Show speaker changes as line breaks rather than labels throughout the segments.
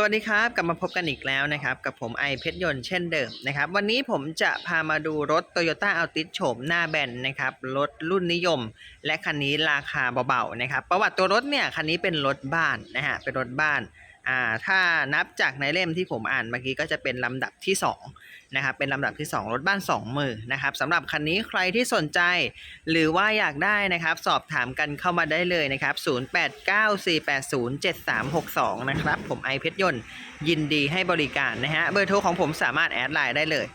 สวัสดีครับกลับมาพบกันอีกแล้วนะครับ กับผมไอเพชรยนต์เช่นเดิมนะครับ วันนี้ผมจะพามาดูรถ Toyota Altis โฉมหน้าแบนนะครับ รถรุ่นนิยม และคันนี้ราคาเบาๆนะครับ ประวัติตัวรถเนี่ย คันนี้เป็นรถบ้านนะฮะเป็นรถบ้าน อ่าถ้านับจากในเล่มที่ผมอ่านเมื่อกี้ก็จะเป็นลำดับที่สองนะครับเป็นลำดับที่ 2 รถบ้าน 2 มือนะครับสำหรับคันนี้ใครที่สนใจ หรือว่าอยากได้นะครับ สอบถามกันเข้ามาได้เลยนะครับ 0894807362 นะครับผมไอเพชรยนต์ยินดีให้บริการนะฮะเบอร์โทรของผมสามารถแอดไลน์ได้เลย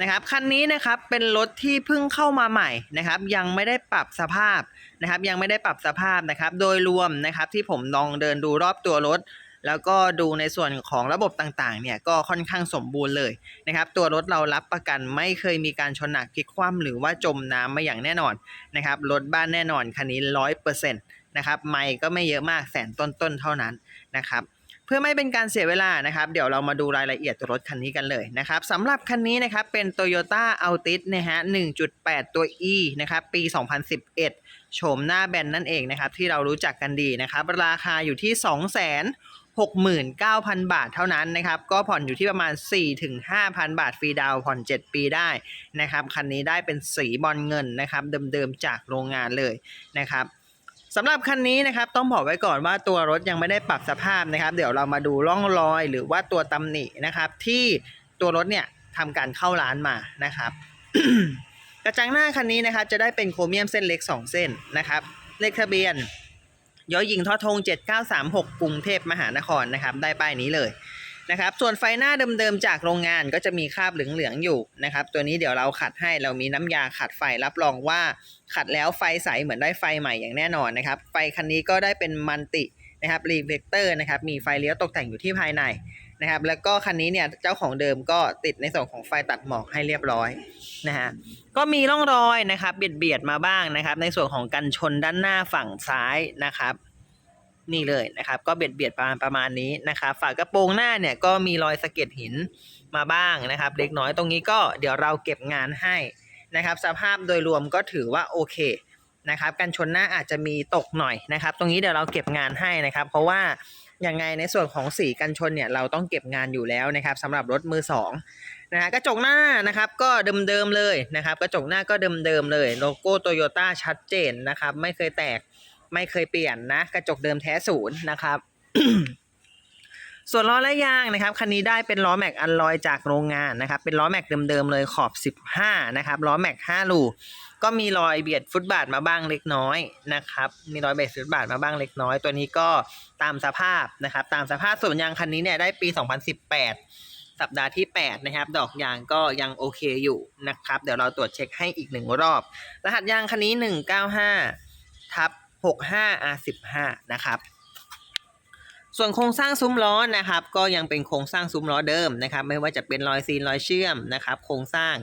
นะครับคันนี้นะครับเป็นรถที่เพิ่งเข้ามาใหม่นะครับยังไม่ได้ปรับสภาพนะครับยังไม่ได้ปรับสภาพนะครับโดยรวมนะครับที่ผมลองเดินดูรอบตัวรถ แล้วก็ดูในส่วนของระบบต่างๆเนี่ยก็ค่อนข้างสมบูรณ์เลยนะครับ ตัวรถเรารับประกันไม่เคยมีการชนหนักพลิกคว่ำหรือว่าจมน้ำมาอย่างแน่นอนนะครับรถบ้านแน่นอนคันนี้ร้อยเปอร์เซ็นต์นะครับไม่ก็ไม่เยอะมากแสนต้นๆเท่านั้นนะครับเพื่อไม่เป็นการเสียเวลานะครับ เดี๋ยวเรามาดูรายละเอียดตัวรถคันนี้กันเลยนะครับสำหรับคันนี้นะครับเป็น Toyota Altis นะฮะ 1.8 ตัว E นะครับปี 2011 โฉมหน้าแบนนั่นเองนะครับ ที่เรารู้จักกันดีนะครับ ราคาอยู่ที่2 6 9 0 0 0 บาทเท่านั้นนะครับ ก็ผ่อนอยู่ที่ประมาณ 4-5,000 บาทฟรีดาวผ่อน 7 ปีได้นะครับ คันนี้ได้เป็นสีบอลเงินนะครับ เดิมๆจากโรงงานเลยนะครับสำหรับคันนี้นะครับต้องบอกไว้ก่อนว่าตัวรถยังไม่ได้ปรับสภาพนะครับ เดี๋ยวเรามาดูร่องรอยหรือว่าตัวตำหนินะครับ ที่ตัวรถเนี่ยทำการเข้าร้านมานะครับกระจังหน้าคันนี้นะครับจะได้เป็นโครเมียมเส้นเล็ก 2 เส้นนะครับเลขทะเบียน ยอหญิงทอทง 7936 กรุงเทพมหานครนะครับ ได้ป้ายนี้เลยนะครับ ส่วนไฟหน้าเดิมๆจากโรงงานก็จะมีคราบเหลืองๆอยู่นะครับ ตัวนี้เดี๋ยวเราขัดให้เรามีน้ำยาขัดไฟรับรองว่าขัดแล้วไฟใสเหมือนได้ไฟใหม่อย่างแน่นอนนะครับ ไฟคันนี้ก็ได้เป็นมันตินะครับรีเฟลเตอร์นะครับ มีไฟเลี้ยวตกแต่งอยู่ที่ภายในนะครับ แล้วก็คันนี้เนี่ยเจ้าของเดิมก็ติดในส่วนของไฟตัดหมอกให้เรียบร้อยนะฮะ ก็มีร่องรอยนะครับเบียดเบียดมาบ้างนะครับ ในส่วนของกันชนด้านหน้าฝั่งซ้ายนะครับ นี่เลยนะครับ ก็เบียดเบียดประมาณประมาณนี้นะครับ ฝากระโปรงหน้าเนี่ยก็มีรอยสะเก็ดหินมาบ้างนะครับ เล็กน้อยตรงนี้ก็เดี๋ยวเราเก็บงานให้นะครับ สภาพโดยรวมก็ถือว่าโอเคนะครับกันชนหน้าอาจจะมีตกหน่อยนะครับ ตรงนี้เดี๋ยวเราเก็บงานให้นะครับ เพราะว่ายังไงในส่วนของสีกันชนเนี่ยเราต้องเก็บงานอยู่แล้วนะครับสำหรับรถมือสองนะฮะกระจกหน้านะครับก็เดิมๆเลยนะครับ กระจกหน้าก็เดิมๆเลย โลโก้โตโยต้าชัดเจนนะครับ ไม่เคยแตก ไม่เคยเปลี่ยนนะ กระจกเดิมแท้ศูนย์นะครับ ส่วนล้อและยางนะครับคันนี้ได้เป็นล้อแม็กอันลอยจากโรงงานนะครับ เป็นล้อแม็กเดิมๆเลยขอบ 15 นะครับล้อแม็ก5ลูก็มีรอยเบียดฟุตบาทมาบ้างเล็กน้อยนะครับ มีรอยเบียดฟุตบาทมาบ้างเล็กน้อย ตัวนี้ก็ตามสภาพนะครับ ตามสภาพส่วนยางคันนี้เนี่ยได้ปี 2018 สัปดาห์ที่ 8 นะครับ ดอกยางก็ยังโอเคอยู่นะครับ เดี๋ยวเราตรวจเช็คให้อีกหนึ่งรอบ รหัสยางคันนี้ 195 ทับ 65 R15 นะครับ ส่วนโครงสร้างซุ้มล้อนะครับ ก็ยังเป็นโครงสร้างซุ้มล้อเดิมนะครับ ไม่ว่าจะเป็นรอยซีนรอยเชื่อมนะครับ โครงสร้าง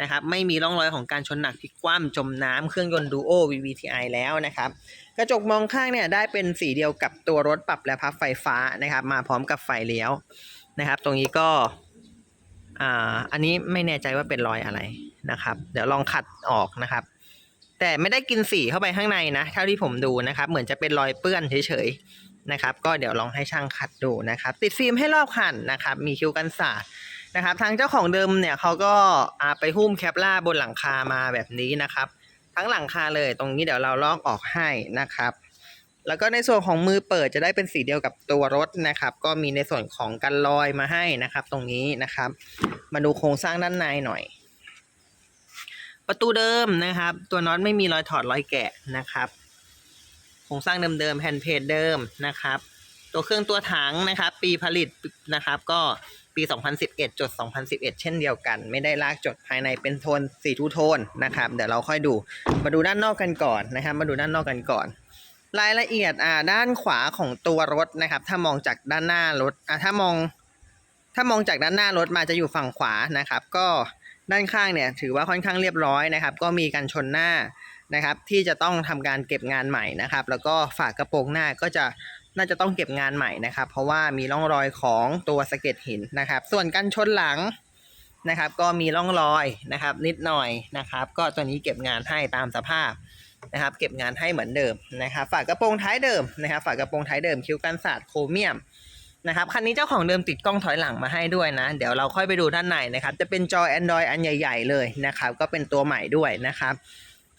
นะครับ ไม่มีร่องรอยของการชนหนักพลิกคว่ำจมน้ำเครื่องยนต์ดูโอ VVTi แล้วนะครับ กระจกมองข้างเนี่ยได้เป็นสีเดียวกับตัวรถปรับและพับไฟฟ้านะครับ มาพร้อมกับไฟเลี้ยวนะครับ ตรงนี้ก็อ่าอันนี้ไม่แน่ใจว่าเป็นรอยอะไรนะครับ เดี๋ยวลองขัดออกนะครับ แต่ไม่ได้กินสีเข้าไปข้างในนะ เท่าที่ผมดูนะครับ เหมือนจะเป็นรอยเปื้อนเฉยๆนะครับ ก็เดี๋ยวลองให้ช่างขัดดูนะครับ ติดฟิล์มให้รอบคันนะครับ มีคิวกันสาดนะครับ ทางเจ้าของเดิมเนี่ยเขาก็อาไปหุ้มแคปล่าบนหลังคามาแบบนี้นะครับ ทั้งหลังคาเลยตรงนี้เดี๋ยวเราลอกออกให้นะครับแล้วก็ในส่วนของมือเปิดจะได้เป็นสีเดียวกับตัวรถนะครับ ก็มีในส่วนของกันลอยมาให้นะครับ ตรงนี้นะครับ มาดูโครงสร้างด้านในหน่อย ประตูเดิมนะครับ ตัวน็อตไม่มีรอยถอดรอยแกะนะครับโครงสร้างเดิมๆแผ่นเพจเดิมนะครับ ตัวเครื่องตัวถังนะครับ ปีผลิตนะครับ ก็ปี 2011จด2011 เช่นเดียวกัน ไม่ได้ลากจดภายในเป็นโทนสีทูโทนนะครับ เดี๋ยวเราค่อยดูมาดูด้านนอกกันก่อนนะครับ มาดูด้านนอกกันก่อน รายละเอียดอ่าด้านขวาของตัวรถนะครับ ถ้ามองจากด้านหน้ารถอ่าถ้ามอง ถ้ามองจากด้านหน้ารถมาจะอยู่ฝั่งขวานะครับ ก็ ด้านข้างเนี่ยถือว่าค่อนข้างเรียบร้อยนะครับ ก็มีกันชนหน้านะครับ ที่จะต้องทำการเก็บงานใหม่นะครับ แล้วก็ฝากระโปรงหน้าก็จะน่าจะต้องเก็บงานใหม่นะครับ เพราะว่ามีร่องรอยของตัวสะเก็ดหินนะครับ ส่วนกันชนหลังนะครับ ก็มีร่องรอยนะครับ นิดหน่อยนะครับ ก็ตัวนี้เก็บงานให้ตามสภาพนะครับ เก็บงานให้เหมือนเดิมนะครับ ฝากระโปรงท้ายเดิมนะครับ ฝากระโปรงท้ายเดิมคิ้วกันศาสตร์โครเมียม นะครับคันนี้เจ้าของเดิมติดกล้องถอยหลังมาให้ด้วยนะ เดี๋ยวเราค่อยไปดูด้านในนะครับ จะเป็นจอ Android อันใหญ่ ๆ เลยนะครับ ก็เป็นตัวใหม่ด้วยนะครับ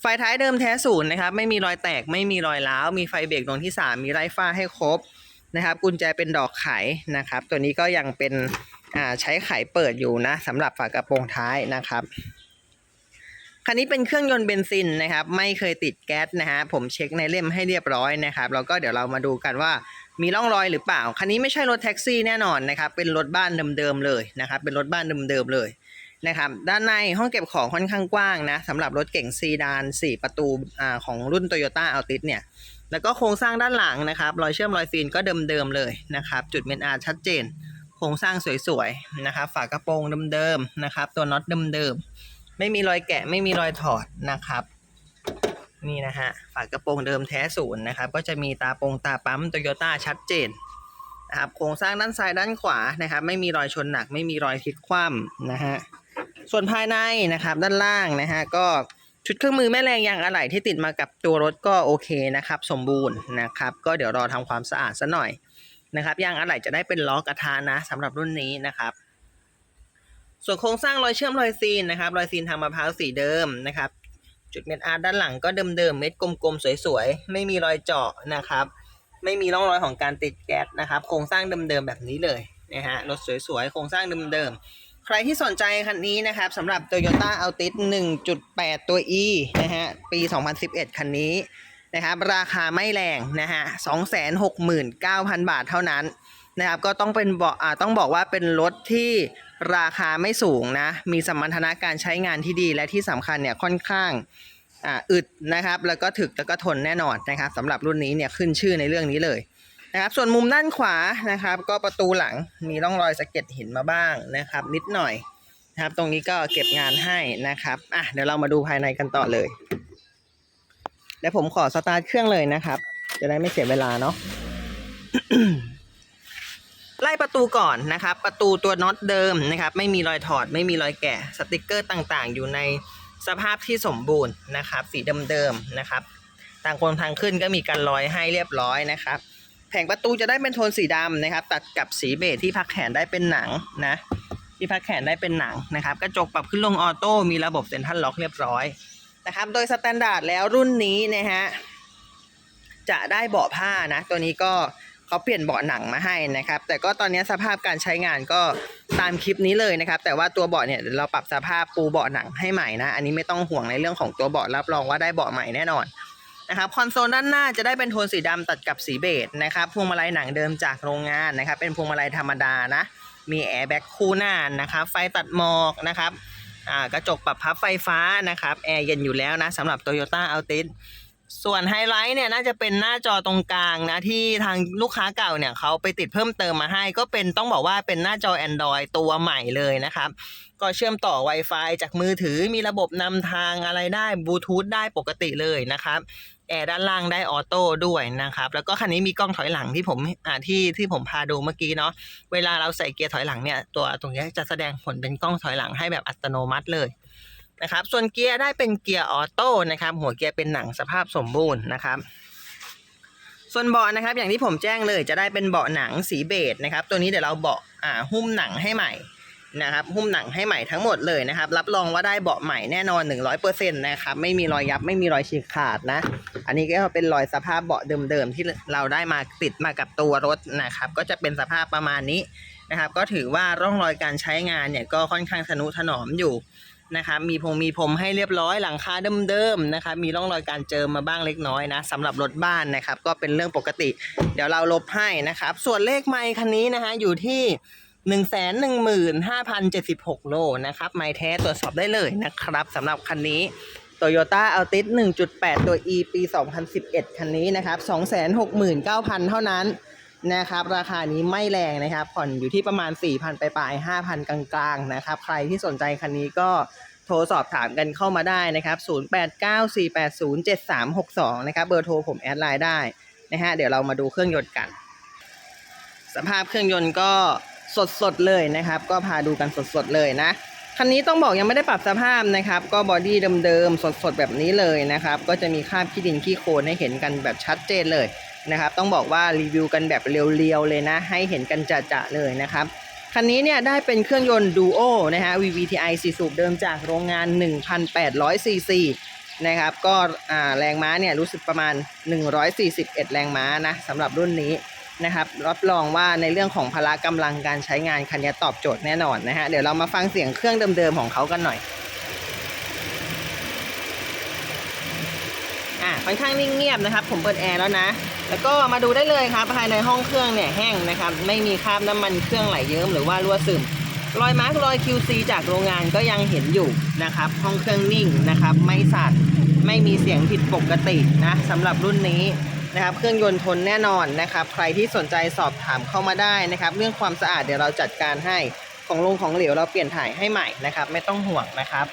ไฟท้ายเดิมแท้ศูนย์นะครับไม่มีรอยแตกไม่มีรอยร้าวมีไฟเบรกดวงที่ 3 มีไร้ฟ้าให้ครบนะครับ กุญแจเป็นดอกไขนะครับ ตัวนี้ก็ยังเป็นอ่าใช้ไขเปิดอยู่นะสำหรับฝากระโปรงท้ายนะครับคันนี้เป็นเครื่องยนต์เบนซินนะครับ ไม่เคยติดแก๊สนะฮะผมเช็คในเล่มให้เรียบร้อยนะครับแล้วก็เดี๋ยวเรามาดูกันว่า มีร่องรอยหรือเปล่า คันนี้ไม่ใช่รถแท็กซี่แน่นอนนะครับ เป็นรถบ้านเดิมๆเลยนะครับ เป็นรถบ้านเดิมๆเลยนะครับ ด้านในห้องเก็บของค่อนข้างกว้างนะสำหรับรถเก่งซีดาน 4 ประตูอ่าของรุ่น Toyota Altis เนี่ย แล้วก็โครงสร้างด้านหลังนะครับ รอยเชื่อมรอยซีนก็เดิมๆเลยนะครับ จุดเมนอาร์ชัดเจน โครงสร้างสวยๆนะครับ ฝากระโปรงเดิมๆนะครับ ตัวน็อตเดิมๆ ไม่มีรอยแกะ ไม่มีรอยถอดนะครับ นี่นะฮะฝากระโปรงเดิมแท้ศูนย์นะครับ ก็จะมีตาโปงตาปั๊มโตโยต้าชัดเจนนะครับโครงสร้างด้านซ้ายด้านขวานะครับ ไม่มีรอยชนหนัก ไม่มีรอยพลิกคว่ำนะฮะส่วนภายในนะครับด้านล่างนะฮะก็ชุดเครื่องมือแม่แรงยางอะไหล่ที่ติดมากับตัวรถก็โอเคนะครับ สมบูรณ์นะครับ ก็เดี๋ยวรอทำความสะอาดซะหน่อยนะครับยางอะไหล่จะได้เป็นล้อกระทะนะสำหรับรุ่นนี้นะครับส่วนโครงสร้างรอยเชื่อมรอยซีนนะครับรอยซีนทางมะพร้าวสีเดิมนะครับ จุดเม็ดอาร์ตด้านหลังก็เดิมๆเม็ดกลมๆสวยๆ ไม่มีรอยเจาะนะครับ ไม่มีร่องรอยของการติดแก๊สนะครับ โครงสร้างเดิมๆแบบนี้เลยนะฮะรถสวยๆ โครงสร้างเดิมๆ ใครที่สนใจคันนี้นะครับสำหรับ Toyota Altis 1.8 ตัว E นะฮะปี 2011 คันนี้นะครับราคาไม่แรงนะฮะ 269,000 บาทเท่านั้น นะครับก็ต้องเป็นบอกอ่าต้องบอกว่าเป็นรถที่ราคาไม่สูงนะ มีสมรรถนะการใช้งานที่ดีและที่สำคัญเนี่ยค่อนข้างอ่าอึดนะครับ แล้วก็ถึกแล้วก็ทนแน่นอนนะครับสำหรับรุ่นนี้เนี่ยขึ้นชื่อในเรื่องนี้เลยนะครับส่วนมุมด้านขวานะครับ ก็ประตูหลังมีร่องรอยสะเก็ดหินมาบ้างนะครับ นิดหน่อยนะครับตรงนี้ก็เก็บงานให้นะครับอะเดี๋ยวเรามาดูภายในกันต่อเลยเดี๋ยวผมขอสตาร์ทเครื่องเลยนะครับ จะได้ไม่เสียเวลาเนาะ ไล่ประตูก่อนนะครับ ประตูตัวน็อตเดิมนะครับ ไม่มีรอยถอด ไม่มีรอยแกะสติกเกอร์ต่างๆ อยู่ในสภาพที่สมบูรณ์นะครับ สีเดิมๆนะครับ ต่างคนทางขึ้นก็มีการร้อยให้เรียบร้อยนะครับ แผงประตูจะได้เป็นโทนสีดำนะครับ ตัดกับสีเบจที่พักแขนได้เป็นหนังนะที่พักแขนได้เป็นหนังนะครับ กระจกปรับขึ้นลงออโต้มีระบบเซ็นทรัลล็อกเรียบร้อยนะครับ โดยสแตนดาร์ดแล้วรุ่นนี้นะฮะจะได้เบาะผ้านะ ตัวนี้ก็ เขาเปลี่ยนเบาะหนังมาให้นะครับ แต่ก็ตอนนี้สภาพการใช้งานก็ตามคลิปนี้เลยนะครับ แต่ว่าตัวเบาะเนี่ยเราปรับสภาพปูเบาะหนังให้ใหม่นะ อันนี้ไม่ต้องห่วงในเรื่องของตัวเบาะรับรองว่าได้เบาะใหม่แน่นอนนะครับคอนโซลด้านหน้าจะได้เป็นโทนสีดำตัดกับสีเบจนะครับพวงมาลัยหนังเดิมจากโรงงานนะครับ เป็นพวงมาลัยธรรมดานะมีแอร์แบ็กคู่หน้านะครับ ไฟตัดหมอกนะครับกระจกปรับพับไฟฟ้านะครับ แอร์เย็นอยู่แล้วนะสำหรับ Toyota Altis ส่วนไฮไลท์เนี่ยน่าจะเป็นหน้าจอตรงกลางนะที่ทางลูกค้าเก่าเนี่ยเขาไปติดเพิ่มเติมมาให้ ก็เป็นต้องบอกว่าเป็นหน้าจอ Android ตัวใหม่เลยนะครับ ก็เชื่อมต่อ Wi-Fi จากมือถือมีระบบนำทางอะไรได้บลูทูธได้ปกติเลยนะครับแอร์ด้านล่างได้ออโต้ด้วยนะครับ แล้วก็คันนี้มีกล้องถอยหลังที่ผมอ่าที่ที่ผมพาดูเมื่อกี้เนาะเวลาเราใส่เกียร์ถอยหลังเนี่ยตัวตรงนี้จะแสดงผลเป็นกล้องถอยหลังให้แบบอัตโนมัติเลย นะครับ ส่วนเกียร์ได้เป็นเกียร์ออโต้นะครับ หัวเกียร์เป็นหนังสภาพสมบูรณ์นะครับ ส่วนเบาะนะครับ อย่างที่ผมแจ้งเลยจะได้เป็นเบาะหนังสีเบจนะครับ ตัวนี้เดี๋ยวเราเบาะอ่าหุ้มหนังให้ใหม่นะครับ หุ้มหนังให้ใหม่ทั้งหมดเลยนะครับ รับรองว่าได้เบาะใหม่แน่นอน 100%นะครับ ไม่มีรอยยับไม่มีรอยฉีกขาดนะ อันนี้ก็เป็นรอยสภาพเบาะเดิมๆที่เราได้มาติดมากับตัวรถนะครับ ก็จะเป็นสภาพประมาณนี้นะครับ ก็ถือว่าร่องรอยการใช้งานเนี่ยก็ค่อนข้างทนุถนอมอยู่ นะครับมีพงมีพรมให้เรียบร้อยหลังคาเดิมๆนะครับมีร่องรอยการเจิมมาบ้างเล็กน้อยนะสำหรับรถบ้านนะครับ ก็เป็นเรื่องปกติ เดี๋ยวเราลบให้นะครับ ส่วนเลขไมค์คันนี้นะฮะอยู่ที่1 1 5 0 7 6 โลนะครับไมค์แท้ตรวจสอบได้เลยนะครับสำหรับคันนี้ Toyota Altis 1.8 ตัว E ปี 2011 คันนี้นะครับ 269,000 เท่านั้น นะครับ ราคานี้ไม่แรงนะครับ ผ่อนอยู่ที่ประมาณ 4,000ไปปลายๆ5,000 กลางๆนะครับ ใครที่สนใจคันนี้ก็โทรสอบถามกันเข้ามาได้นะครับ 0894807362 นะครับ เบอร์โทรผมแอดไลน์ได้นะฮะ เดี๋ยวเรามาดูเครื่องยนต์กัน สภาพเครื่องยนต์ก็สดๆเลยนะครับ ก็พาดูกันสดๆเลยนะคันนี้ต้องบอกยังไม่ได้ปรับสภาพนะครับ ก็บอดี้เดิมๆสดๆแบบนี้เลยนะครับ ก็จะมีคราบขี้ดินขี้โคลนให้เห็นกันแบบชัดเจนเลย นะครับ ต้องบอกว่ารีวิวกันแบบเรียวๆเลยนะ ให้เห็นกันจะๆเลยนะครับคันนี้เนี่ยได้เป็นเครื่องยนต์ Duo นะฮะ VVTi 4สูบเดิมจากโรงงาน 1,800 ซีซีนะครับ ก็แรงม้าเนี่ยรู้สึกประมาณ 141 แรงม้านะสำหรับรุ่นนี้นะครับ รับรองว่าในเรื่องของพละกำลังการใช้งานคันนี้ตอบโจทย์แน่นอนนะฮะ เดี๋ยวเรามาฟังเสียงเครื่องเดิมๆของเขากันหน่อย อะ ค่อนข้างนิ่งเงียบนะครับ ผมเปิดแอร์แล้วนะ แล้วก็มาดูได้เลยครับภายในห้องเครื่องเนี่ยแห้งนะครับ ไม่มีคราบน้ำมันเครื่องไหลเยิ้มหรือว่ารั่วซึมรอยมาร์กรอย QC จากโรงงานก็ยังเห็นอยู่นะครับ ห้องเครื่องนิ่งนะครับ ไม่สั่นไม่มีเสียงผิดปกตินะสำหรับรุ่นนี้นะครับ เครื่องยนต์ทนแน่นอนนะครับ ใครที่สนใจสอบถามเข้ามาได้นะครับ เรื่องความสะอาดเดี๋ยวเราจัดการให้ของลงของเหลวเราเปลี่ยนถ่ายให้ใหม่นะครับ ไม่ต้องห่วงนะครับ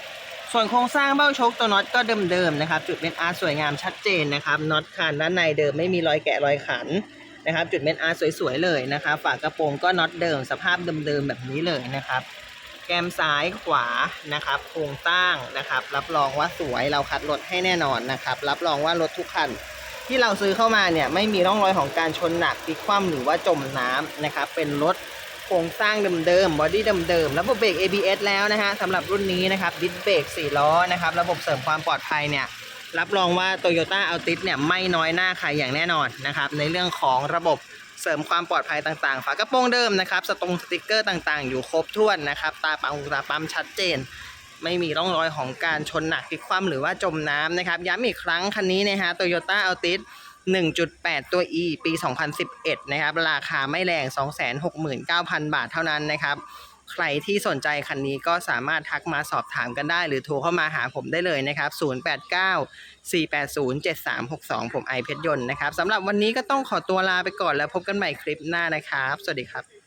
ส่วนโครงสร้างเบ้าชกตัวน็อตก็เดิมๆนะครับ จุดเม็ดอาร์สวยงามชัดเจนนะครับน็อตคานด้านในเดิมไม่มีรอยแกะรอยขันนะครับ จุดเม็ดอาร์สวยๆเลยนะครับ ฝากระโปรงก็น็อตเดิม สภาพเดิมๆแบบนี้เลยนะครับ แกมซ้ายขวานะครับ โครงสร้างนะครับ รับรองว่าสวยเราคัดรถให้แน่นอนนะครับ รับรองว่ารถทุกคันที่เราซื้อเข้ามาเนี่ยไม่มีร่องรอยของการชนหนักพลิกคว่ำหรือว่าจมน้ำนะครับ เป็นรถ โครงสร้างเดิมๆบอดี้เดิมๆระบบเบรก ABS แล้วนะฮะสำหรับรุ่นนี้นะครับดิสเบรก4ล้อนะครับระบบเสริมความปลอดภัยเนี่ยรับรองว่า Toyota Altis เนี่ยไม่น้อยหน้าใครอย่างแน่นอนนะครับในเรื่องของระบบเสริมความปลอดภัยต่างๆ ฝากระโปรงเดิมนะครับสตรงสติกเกอร์ต่างๆ อยู่ครบถ้วนนะครับตาปังตาปั๊มชัดเจน ไม่มีร่องรอยของการชนหนักพลิกคว่ำหรือว่าจมน้ำนะครับย้ำอีกครั้งคันนี้นะฮะ Toyota Altis 1.8 ตัว E ปี 2011 นะครับ ราคาไม่แรง 269,000 บาทเท่านั้นนะครับ ใครที่สนใจคันนี้ก็สามารถทักมาสอบถามกันได้ หรือโทรเข้ามาหาผมได้เลยนะครับ 089 480 7362 ผมไอเพชรยนต์นะครับสำหรับวันนี้ก็ต้องขอตัวลาไปก่อนแล้วพบกันใหม่คลิปหน้านะครับ สวัสดีครับ